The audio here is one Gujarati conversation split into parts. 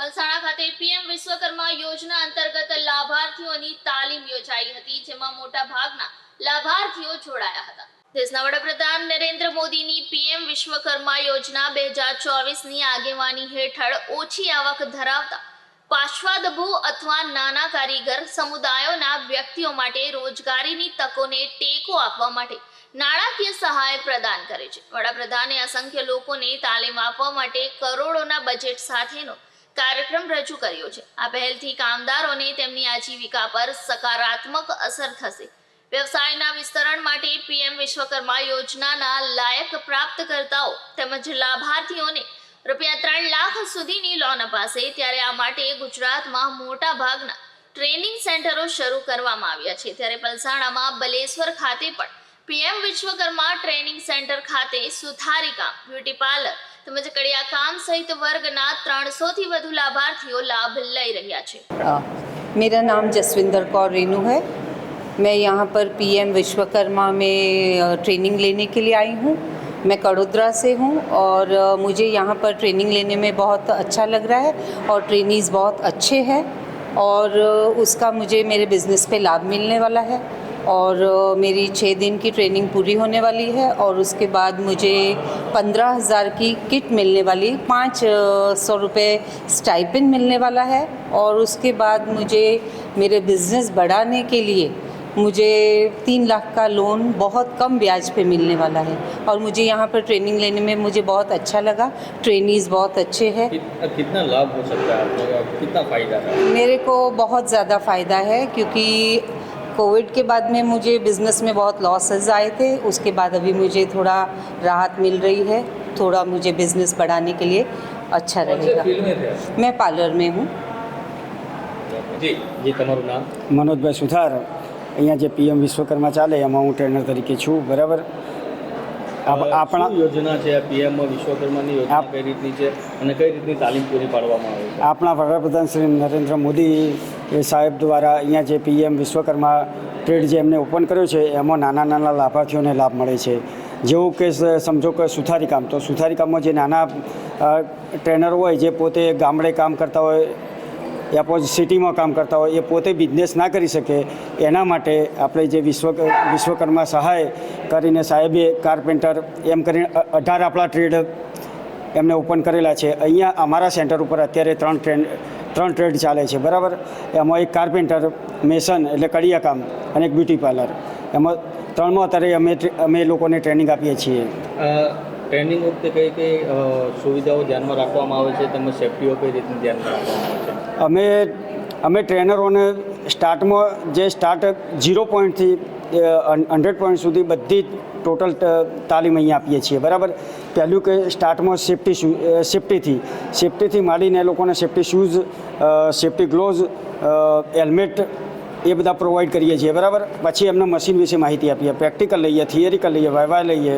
પલસાણા ખાતે પીએમ વિશ્વકર્મા યોજના અંતર્ગત લાભાર્થીઓની તાલીમ યોજાઈ હતી, જેમાં મોટા ભાગના લાભાર્થીઓ જોડાયા હતા. દેશના વડાપ્રધાન નરેન્દ્ર મોદીની પીએમ વિશ્વકર્મા યોજના બે હજાર ચોવીસની આગેવાની હેઠળ ઓછી આવક ધરાવતા પાશ્વાદભુ અથવા નાના કારીગર સમુદાયોના વ્યક્તિઓ માટે રોજગારીની તકોને ટેકો આપવા માટે નાણાકીય સહાય પ્રદાન કરે છે. વડાપ્રધાને અસંખ્ય લોકોને તાલીમ આપવા માટે કરોડોના બજેટ સાથેનો કાર્યક્રમ રજૂ કર્યો છે. આ પહેલથી કામદારોને તેમની આજીવિકા પર સકારાત્મક અસર થશે. વ્યવસાયના વિસ્તરણ માટે પીએમ વિશ્વકર્મા યોજનાના લાયક પ્રાપ્તકર્તાઓ તેમજ લાભાર્થીઓને રૂપિયા ત્રણ લાખ સુધીની લોન અપાશે ત્યારે આ માટે ગુજરાતમાં મોટા ભાગના ટ્રેનિંગ સેન્ટરો શરૂ કરવામાં આવ્યા છે. ત્યારે પલસાણામાં બલેશ્વર ખાતે પણ પીએમ વિશ્વકર્મા ટ્રેનિંગ સેન્ટર ખાતે સુથારી કામ બ્યુટી પાર્લર તેમજ કડિયા કામ સહિત વર્ગના ત્રણસોથી વધુ લાભાર્થીઓ લાભ લઈ રહ્યા છે आ, मेरा नाम जसविंदर कौर रेनू है मैं यहाँ पर पीएम विश्वकर्मा में अ, ट्रेनिंग लेने के लिए आई हूँ मैं कड़ोदरा से हूँ और अ, मुझे यहाँ पर ट्रेनिंग लेने में बहुत अच्छा लग रहा है और ट्रेनीज़ बहुत अच्छे हैं और अ, उसका मुझे मेरे बिज़नेस पे लाभ मिलने वाला है और मेरी छः दिन की ट्रेनिंग पूरी होने वाली है और उसके बाद मुझे पंद्रह हज़ार की किट मिलने वाली पाँच सौ रुपये स्टाइपिन मिलने वाला है और उसके बाद मुझे मेरे बिज़नेस बढ़ाने के लिए मुझे तीन लाख का लोन बहुत कम ब्याज पे मिलने वाला है और मुझे यहाँ पर ट्रेनिंग लेने में मुझे बहुत अच्छा लगा। ट्रेनीज़ बहुत अच्छे हैं। कित- कितना लाभ हो सकता है कितना फ़ायदा है? मेरे को बहुत ज़्यादा फ़ायदा है क्योंकि कोविड के बाद में मुझे बिज़नेस में बहुत लॉसेस आए थे उसके बाद अभी मुझे थोड़ा राहत मिल रही है थोड़ा मुझे बिज़नेस बढ़ाने के लिए अच्छा कौन से रहेगा फील्ड में थे आप? मैं पार्लर में हूँ જી જી તમારું નામ મનોજભાઈ સુથાર અહીંયા જે પીએમ વિશ્વકર્મા ચાલે એમાં હું ટ્રેનર તરીકે છું બરાબર આપ- અ, આપણા શું યોજના છે પીએમ વિશ્વકર્માની યોજના આપ- કઈ રીતની છે અને કઈ રીતની તાલીમ પૂરી પાડવામાં આવે છે આપણા વડાપ્રધાન શ્રી નરેન્દ્ર મોદી એ સાહેબ દ્વારા અહીંયા જે પીએમ વિશ્વકર્મા ટ્રેડ જે એમને ઓપન કર્યો છે, એમાં નાના નાના લાભાર્થીઓને લાભ મળે છે. જેવું કે સમજો કે સુથારી કામ, તો સુથારી કામમાં જે નાના ટ્રેનર હોય જે પોતે ગામડે કામ કરતા હોય, યા પછી સિટીમાં કામ કરતા હોય, એ પોતે બિઝનેસ ના કરી શકે, એના માટે આપણે જે વિશ્વ, વિશ્વકર્મા સહાય કરીને સાહેબે કાર્પેન્ટર એમ કરીને અઢાર આપણા ટ્રેડ એમને ઓપન કરેલા છે. અહીંયા અમારા સેન્ટર ઉપર અત્યારે ત્રણ ટ્રેન ત્રણ ટ્રેડ ચાલે છે બરાબર? એમાં એક કાર્પેન્ટર મેસન એટલે કડિયા કામ અને એક બ્યુટી પાર્લર. એમાં ત્રણમાં અત્યારે અમે અમે લોકોને ટ્રેનિંગ આપીએ છીએ. ટ્રેનિંગ વખતે કઈ કઈ સુવિધાઓ ધ્યાનમાં રાખવામાં આવે છે? તેમજ સેફટીઓ કઈ રીતની ધ્યાનમાં રાખવામાં આવે છે? અમે અમે ટ્રેનરોને સ્ટાર્ટમાં જે સ્ટાર્ટ ઝીરો પોઈન્ટથી હંડ્રેડ પોઈન્ટ સુધી બધી જ ટોટલ તાલીમ અહીંયા આપીએ છીએ બરાબર? પહેલું કે સ્ટાર્ટમાં સેફટી શૂ સેફટીથી. સેફટીથી માંડીને એ લોકોને safety shoes safety gloves helmet એ બધા પ્રોવાઈડ કરીએ છીએ બરાબર? પછી એમને મશીન વિશે માહિતી આપીએ પ્રેક્ટિકલ લઈએ થિયરિકલ લઈએ વાયવા લઈએ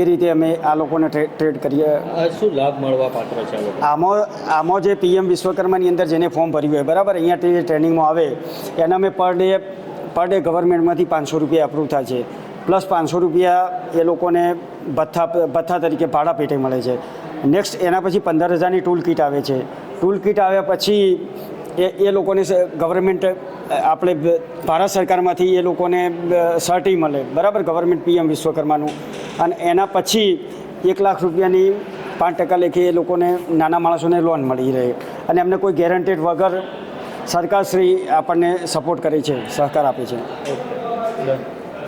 એ રીતે અમે આ લોકોને ટ્રેડ કરીએ. શું લાભ મળવા પાત્ર છે આમાં આમાં જે પીએમ વિશ્વકર્માની અંદર જેને ફોર્મ ભર્યું હોય બરાબર? અહીંયાથી જે ટ્રેનિંગમાં આવે એના અમે પર ડે પર ડે ગવર્મેન્ટમાંથી પાંચસો રૂપિયા અપ્રૂવ થાય છે. પ્લસ પાંચસો રૂપિયા એ લોકોને ભથ્થા ભથ્થા તરીકે ભાડા પેટે મળે છે. નેક્સ્ટ એના પછી પંદર હજારની ટૂલ કિટ આવે છે. ટૂલ કિટ આવ્યા પછી એ એ લોકોને ગવર્મેન્ટ આપણે ભારત સરકારમાંથી એ લોકોને સર્ટી મળે. બરાબર? ગવર્મેન્ટ પીએમ વિશ્વકર્માનું. અને એના પછી એક લાખ રૂપિયાની પાંચ ટકા લેખે એ લોકોને નાના માણસોને લોન મળી રહે. અને એમને કોઈ ગેરંટેડ વગર સરકારશ્રી આપણને સપોર્ટ કરે છે, સહકાર આપે છે.